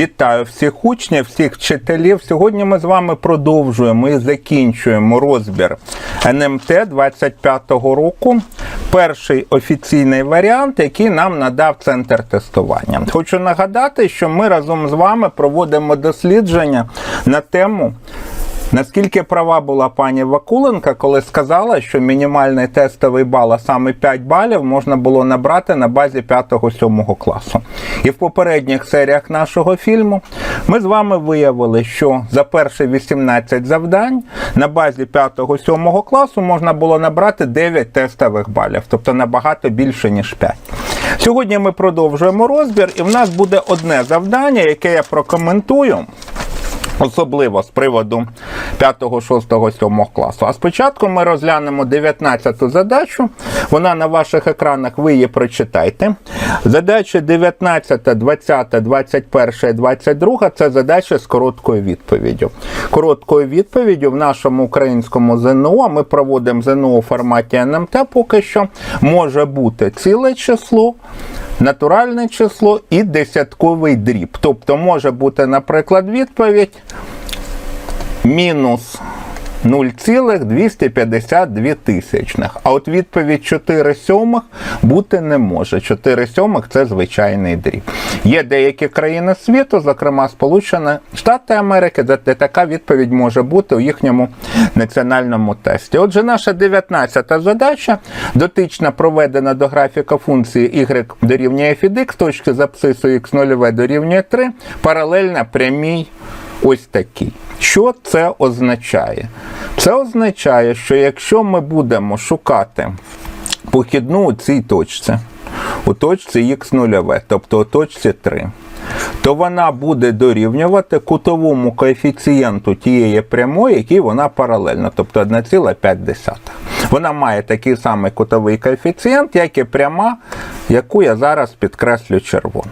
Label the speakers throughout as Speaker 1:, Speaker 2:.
Speaker 1: Вітаю всіх учнів, всіх вчителів. Сьогодні ми з вами продовжуємо і закінчуємо розбір НМТ 25-го року. Перший офіційний варіант, який нам надав центр тестування. Хочу нагадати, що ми разом з вами проводимо дослідження на тему. Наскільки права була пані Вакуленка, коли сказала, що мінімальний тестовий бал, а саме 5 балів, можна було набрати на базі 5-7 класу. І в попередніх серіях нашого фільму ми з вами виявили, що за перші 18 завдань на базі 5-7 класу можна було набрати 9 тестових балів, тобто набагато більше, ніж 5. Сьогодні ми продовжуємо розбір, і в нас буде одне завдання, яке я прокоментую. Особливо з приводу 5, 6, 7 класу. А спочатку ми розглянемо 19 задачу. Вона на ваших екранах, ви її прочитайте. Задачі 19, 20, 21, 22 це задачі з короткою відповіддю. Короткою відповіддю в нашому українському ЗНО, ми проводимо ЗНО у форматі НМТ поки що, може бути ціле число натуральне число і десятковий дріб. Тобто може бути, наприклад, відповідь мінус 0,252 тисячних. А от відповідь 4 сьомих бути не може. 4 сьомих це звичайний дріб. Є деякі країни світу, зокрема Сполучені Штати Америки, де така відповідь може бути у їхньому національному тесті. Отже, наша 19 задача дотична проведена до графіка функції y дорівнює f від x, точки з абсцису x0 дорівнює 3, паралельна прямій ось такий. Що це означає? Це означає, що якщо ми будемо шукати похідну у цій точці, у точці х0, тобто у точці 3, то вона буде дорівнювати кутовому коефіцієнту тієї прямої, якій вона паралельна, тобто 1,5. Вона має такий самий кутовий коефіцієнт, як і пряма, яку я зараз підкреслю червоним.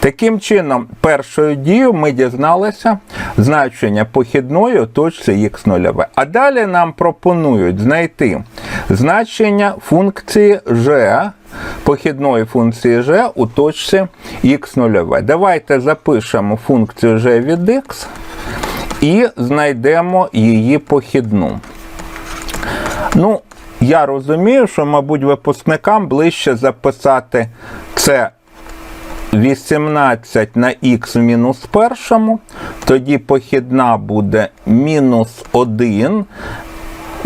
Speaker 1: Таким чином, першою дією ми дізналися значення похідної у точці х0. А далі нам пропонують знайти значення функції g, похідної функції g у точці х0. Давайте запишемо функцію g від x і знайдемо її похідну. Ну, я розумію, що, мабуть, випускникам ближче записати це 18 на х в мінус першому, тоді похідна буде мінус 1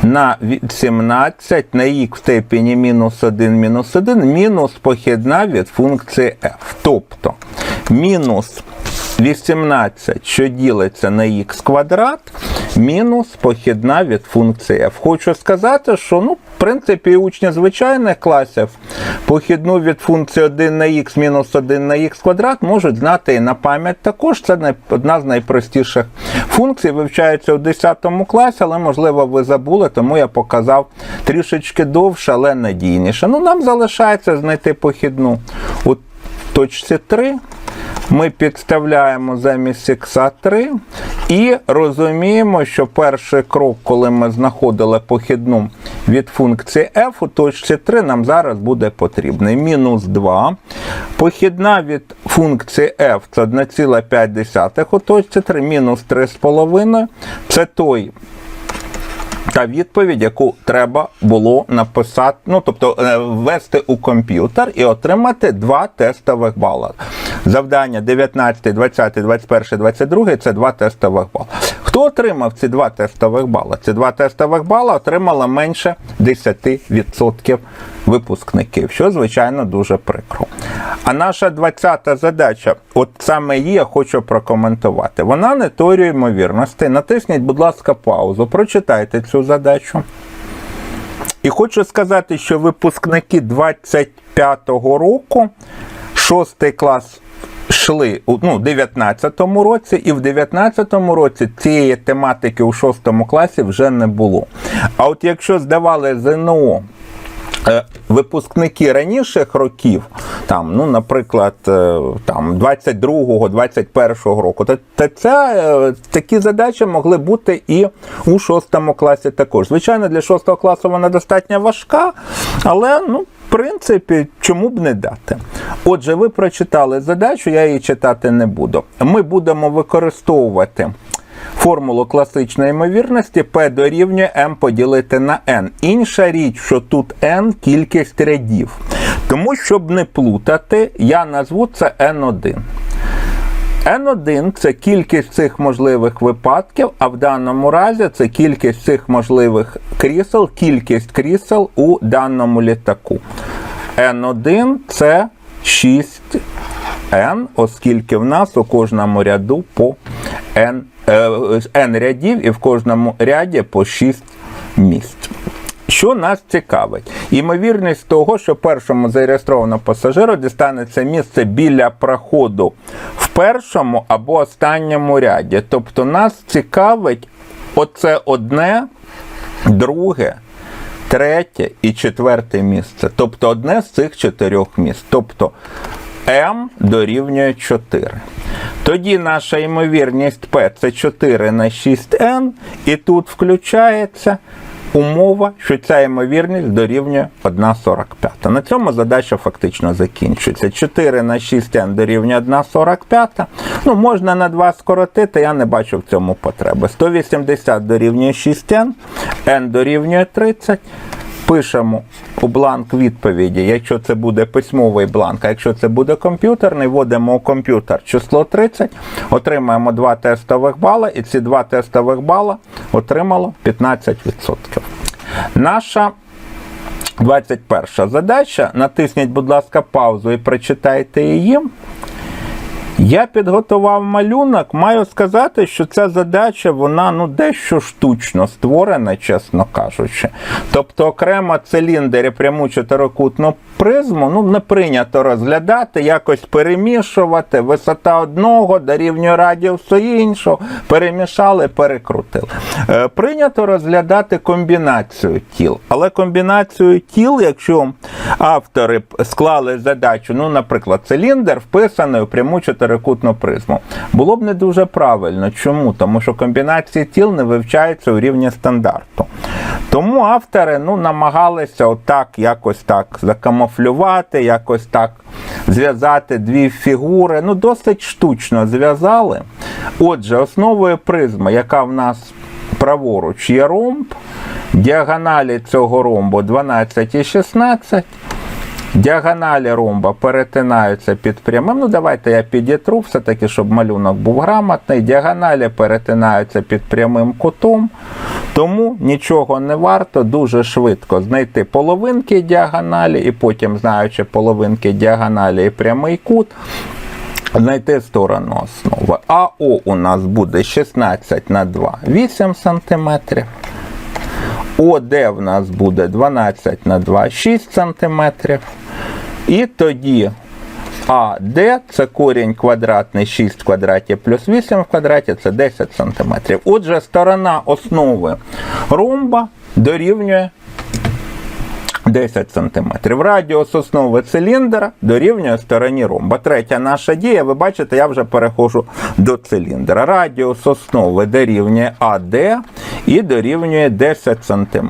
Speaker 1: на 17 на х в степені мінус 1 мінус 1 мінус похідна від функції f. Тобто мінус 18, що ділиться на х квадрат, мінус похідна від функції f. Хочу сказати, що ну, в принципі учні звичайних класів похідну від функції 1 на х мінус 1 на х квадрат можуть знати і на пам'ять також. Це одна з найпростіших функцій, вивчається у 10 класі, але можливо ви забули, тому я показав трішечки довше, але надійніше. Ну, нам залишається знайти похідну у точці 3 ми підставляємо замість х 3 і розуміємо, що перший крок, коли ми знаходили похідну від функції f у точці 3, нам зараз буде потрібний. Мінус 2. Похідна від функції f це 1,5 у точці 3, мінус 3,5. Це той та відповідь, яку треба було написати, ну тобто е, ввести у комп'ютер і отримати два тестових бали. Завдання 19, 20, 21, 22 це два тестових бали. Хто отримав ці два тестових бали? Ці два тестових бали отримало менше 10% випускників, що звичайно дуже прикро. А наша 20-та задача, от саме її я хочу прокоментувати. Вона не теорію ймовірності. Натисніть, будь ласка, паузу, прочитайте цю задачу. І хочу сказати, що випускники 25-го року, 6 клас йшли у ну, 19-му році, і в 19-му році цієї тематики у 6 класі вже не було. А от якщо здавали ЗНО випускники раніших років, там, ну, наприклад, е, там, 22-го, 21-го року, то, то ця, е, такі задачі могли бути і у 6 класі також. Звичайно, для 6 класу вона достатньо важка, але ну, в принципі, чому б не дати? Отже, ви прочитали задачу, я її читати не буду. Ми будемо використовувати формулу класичної ймовірності P дорівнює m поділити на n. Інша річ, що тут n кількість рядів. Тому, щоб не плутати, я назву це n1. N1 це кількість цих можливих випадків, а в даному разі це кількість цих можливих крісел, кількість крісел у даному літаку. N1 це 6n, оскільки в нас у кожному ряду по n, n рядів і в кожному ряді по 6 місць. Що нас цікавить? Ймовірність того, що першому зареєстрованому пасажиру дістанеться місце біля проходу в першому або останньому ряді. Тобто нас цікавить оце одне, друге, третє і четверте місце. Тобто одне з цих чотирьох місць. Тобто М дорівнює 4. Тоді наша ймовірність P це 4 на 6n, і тут включається умова, що ця ймовірність дорівнює 1,45. На цьому задача фактично закінчується. 4 на 6n дорівнює 1,45. Ну, можна на 2 скоротити, я не бачу в цьому потреби. 180 дорівнює 6n, n дорівнює 30 пишемо у бланк відповіді, якщо це буде письмовий бланк, а якщо це буде комп'ютерний, вводимо у комп'ютер число 30, отримаємо два тестових бала, і ці два тестових бала отримало 15%. Наша 21 задача. Натисніть, будь ласка, паузу і прочитайте її. Я підготував малюнок, маю сказати, що ця задача вона ну дещо штучно створена, чесно кажучи. Тобто, окремо циліндр пряму чотирикутну призму ну не прийнято розглядати, якось перемішувати. Висота одного дорівнює радіусу іншого, перемішали, перекрутили. Е, прийнято розглядати комбінацію тіл. Але комбінацію тіл, якщо автори склали задачу, ну, наприклад, циліндр вписаний у пряму чотирикутну призму, було б не дуже правильно. Чому? Тому що комбінації тіл не вивчаються у рівні стандарту. Тому автори ну, намагалися отак якось так закамуфлювати, якось так зв'язати дві фігури. Ну, досить штучно зв'язали. Отже, основою призми, яка в нас праворуч є ромб, діагоналі цього ромбу 12 і 16. Діагоналі ромба перетинаються під прямим. Ну, давайте я підітру, все-таки, щоб малюнок був грамотний. Діагоналі перетинаються під прямим кутом. Тому нічого не варто дуже швидко знайти половинки діагоналі, і потім, знаючи половинки діагоналі і прямий кут, знайти сторону основи. АО у нас буде 16 на 2, 8 см. ОД в нас буде 12 на 2, 6 см. І тоді АД це корінь квадратний 6 в квадраті плюс 8 в квадраті це 10 см. Отже, сторона основи ромба дорівнює 10 см. Радіус основи циліндра дорівнює стороні ромба. Третя наша дія, ви бачите, я вже переходжу до циліндра. Радіус основи дорівнює АД і дорівнює 10 см.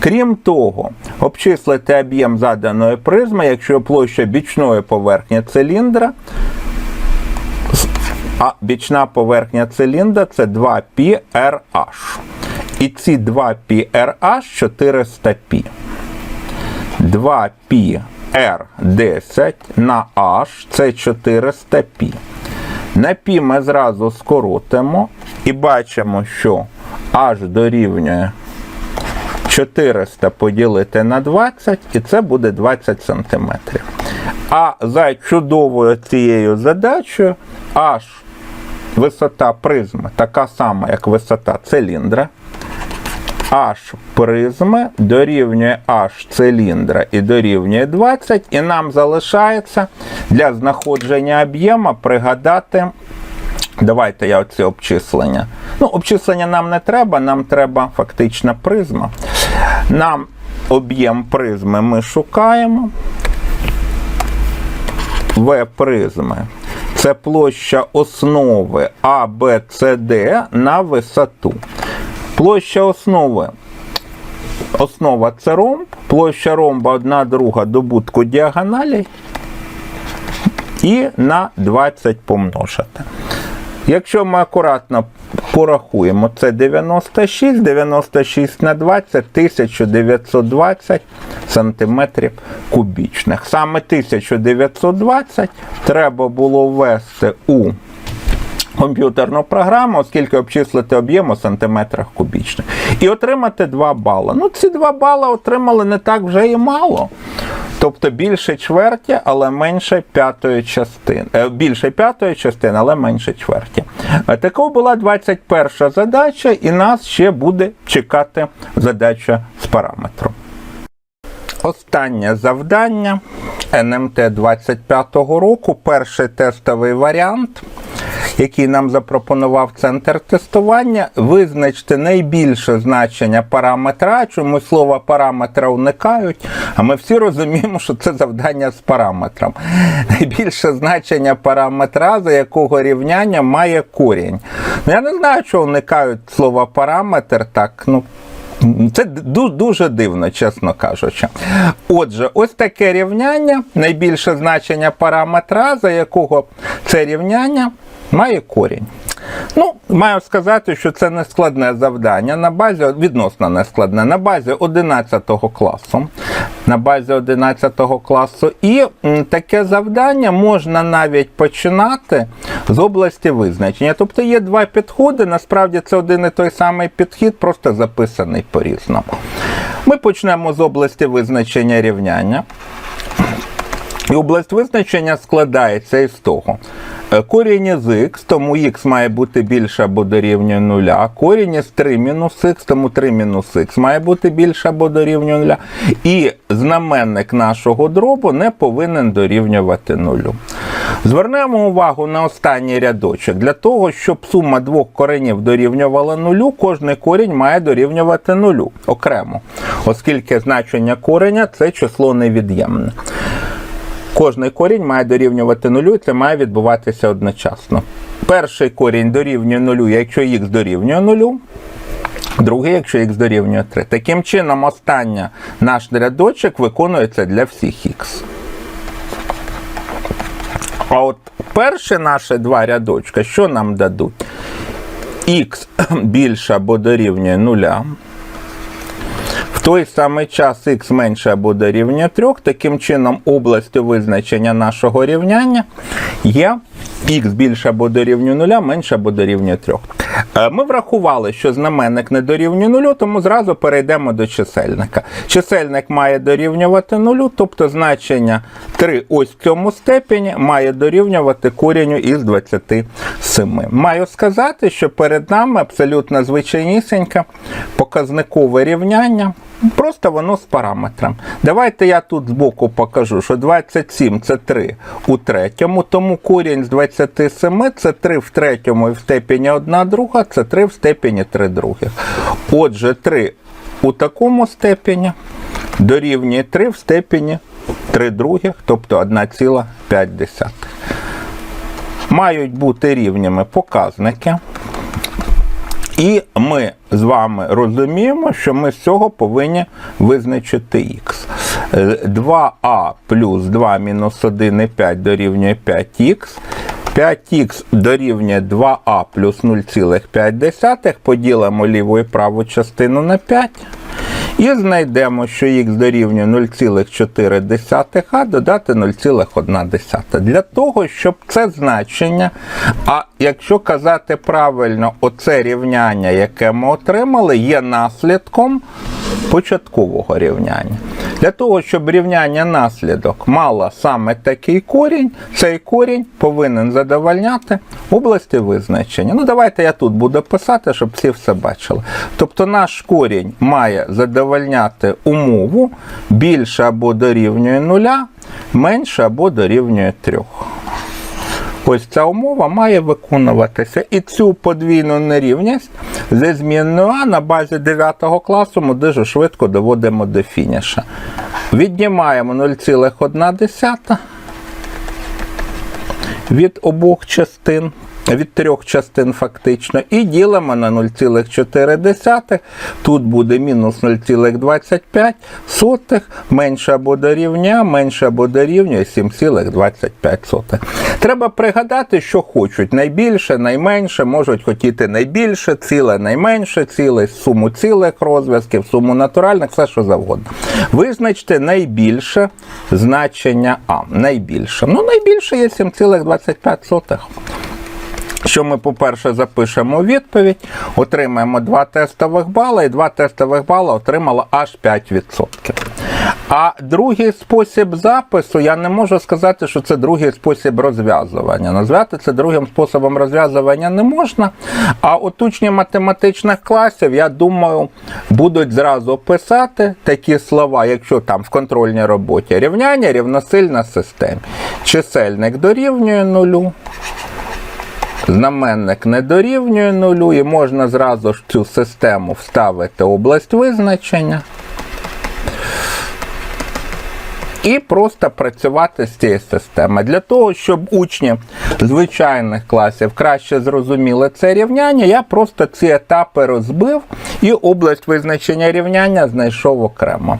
Speaker 1: Крім того, обчислити об'єм заданої призми, якщо площа бічної поверхні циліндра. А бічна поверхня циліндра це 2πRH. І ці 2πRH 400π. 2π R10 на H це 400 π. На π ми зразу скоротимо і бачимо, що H дорівнює 400 поділити на 20, і це буде 20 см. А за чудовою цією задачею H висота призми така сама, як висота циліндра. H призми дорівнює H циліндра і дорівнює 20, і нам залишається для знаходження об'єма пригадати. Давайте я оці обчислення. Ну, обчислення нам не треба, нам треба фактично призма. Нам об'єм призми ми шукаємо. В призми. Це площа основи ABCD на висоту. Площа основи Основа це ромб, площа ромба 1 друга добутку діагоналей і на 20 помножити. Якщо ми акуратно порахуємо, це 96, 96 на 20, 1920 сантиметрів кубічних. Саме 1920 треба було ввести у комп'ютерну програму, оскільки обчислити об'єм у сантиметрах кубічних. І отримати 2 бали. Ну, ці 2 бали отримали не так вже і мало. Тобто більше чверті, але менше п'ятої частини. Е, більше п'ятої частини, але менше чверті. Е, Такою була 21 задача, і нас ще буде чекати задача з параметру. Останнє завдання НМТ 25-го року, перший тестовий варіант, який нам запропонував центр тестування, визначте найбільше значення параметра. Чому слова параметра уникають, а ми всі розуміємо, що це завдання з параметром. Найбільше значення параметра, за якого рівняння має корінь. Ну, я не знаю, чого уникають слова параметр, так, ну. Це ду- дуже дивно, чесно кажучи. Отже, ось таке рівняння, найбільше значення параметра, за якого це рівняння має корінь. Ну, маю сказати, що це не складне завдання на базі, відносно не складне, на базі 11 класу. На базі 11 класу. І таке завдання можна навіть починати з області визначення. Тобто є два підходи, насправді це один і той самий підхід, просто записаний по-різному. Ми почнемо з області визначення рівняння. І область визначення складається із того. Е, Корінь із х, тому х має бути більше або дорівнює нуля. Корінь із 3 мінус х, тому 3 мінус х має бути більше або дорівнює нуля. І знаменник нашого дробу не повинен дорівнювати нулю. Звернемо увагу на останній рядочок. Для того, щоб сума двох коренів дорівнювала нулю, кожний корінь має дорівнювати нулю окремо, оскільки значення кореня це число невід'ємне. Кожний корінь має дорівнювати нулю, і це має відбуватися одночасно. Перший корінь дорівнює нулю, якщо х дорівнює нулю. Другий, якщо х дорівнює 3. Таким чином, остання наш рядочок виконується для всіх х. А от перші наші два рядочка, що нам дадуть? Х більше або дорівнює нуля. Той самий час х менше або дорівнює 3, таким чином областю визначення нашого рівняння є х більше або дорівнює 0, менше або дорівнює 3. Е, Ми врахували, що знаменник не дорівнює 0, тому зразу перейдемо до чисельника. Чисельник має дорівнювати 0, тобто значення 3 ось в цьому степені має дорівнювати коренню із 27. Маю сказати, що перед нами абсолютно звичайнісіньке показникове рівняння. Просто воно з параметром. Давайте я тут збоку покажу, що 27 це 3 у третьому, тому корінь з 27 це 3 в третьому і в степені 1 друга, це 3 в степені 3 других. Отже, 3 у такому степені дорівнює 3 в степені 3 других, тобто 1,5. Мають бути рівнями показники. І ми з вами розуміємо, що ми з цього повинні визначити х. 2а плюс 2 мінус 1 і 5 дорівнює 5х. 5х дорівнює 2а плюс 0,5. Поділимо ліву і праву частину на 5. І знайдемо, що х дорівнює 0,4, а додати 0,1. Для того, щоб це значення, а якщо казати правильно, оце рівняння, яке ми отримали, є наслідком початкового рівняння. Для того, щоб рівняння наслідок мало саме такий корінь, цей корінь повинен задовольняти області визначення. Ну, давайте я тут буду писати, щоб всі все бачили. Тобто наш корінь має задовольняти умову більше або дорівнює нуля, менше або дорівнює трьох. Ось ця умова має виконуватися. І цю подвійну нерівність зі змінною А на базі 9 класу ми дуже швидко доводимо до фініша. Віднімаємо 0,1 від обох частин. Від трьох частин фактично, і ділимо на 0,4. Тут буде мінус 0,25, менше або дорівнює, менше або дорівнює 7,25. Треба пригадати, що хочуть найбільше, найменше, можуть хотіти найбільше, ціле, найменше ціле, суму цілих розв'язків, суму натуральних, все що завгодно. Визначте найбільше значення А. Найбільше. Ну, найбільше є 7,25. Що ми, по-перше, запишемо відповідь, отримаємо два тестових бала, і два тестових бала отримало аж 5%. А другий спосіб запису, я не можу сказати, що це другий спосіб розв'язування. Назвати це другим способом розв'язування не можна. А от учні математичних класів, я думаю, будуть зразу писати такі слова, якщо там в контрольній роботі рівняння рівносильна системі. Чисельник дорівнює нулю. Знаменник не дорівнює нулю, і можна зразу ж цю систему вставити область визначення. І просто працювати з цією системою. Для того, щоб учні звичайних класів краще зрозуміли це рівняння, я просто ці етапи розбив і область визначення рівняння знайшов окремо.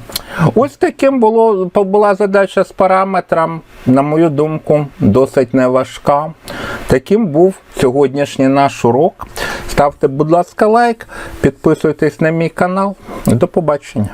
Speaker 1: Ось таким було, була задача з параметром, на мою думку, досить неважка. Таким був сьогоднішній наш урок. Ставте, будь ласка, лайк, підписуйтесь на мій канал. До побачення.